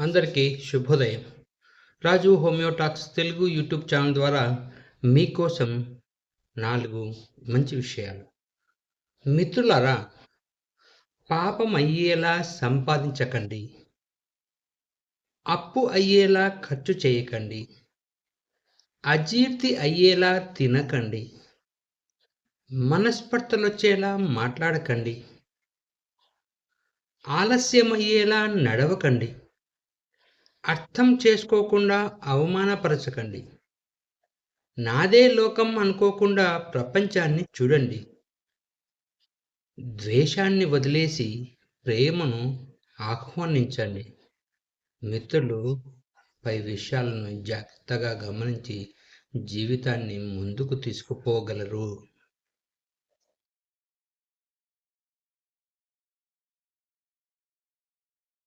అందరికీ శుభోదయం. Raju homeo talks Telugu YouTube channel ద్వారా మీకోసం నాలుగు మంచి విషయాలు. మిత్రులారా పాపం అయ్యేలా సంపాదించకండి. అప్పు అయ్యేలా ఖర్చు చేయకండి. అజీర్తి అయ్యేలా తినకండి. మనస్పర్ధలు వచ్చేలా మాట్లాడకండి. ఆలస్యమయ్యేలా నడవకండి. అర్థం చేసుకోకుండా అవమానపరచకండి. నాదే లోకం అనుకోకుండా ప్రపంచాన్ని చూడండి. ద్వేషాన్ని వదిలేసి ప్రేమను ఆహ్వానించండి. మిత్రులు పై విషయాలను జాగ్రత్తగా గమనించి జీవితాన్ని ముందుకు తీసుకుపోగలరు.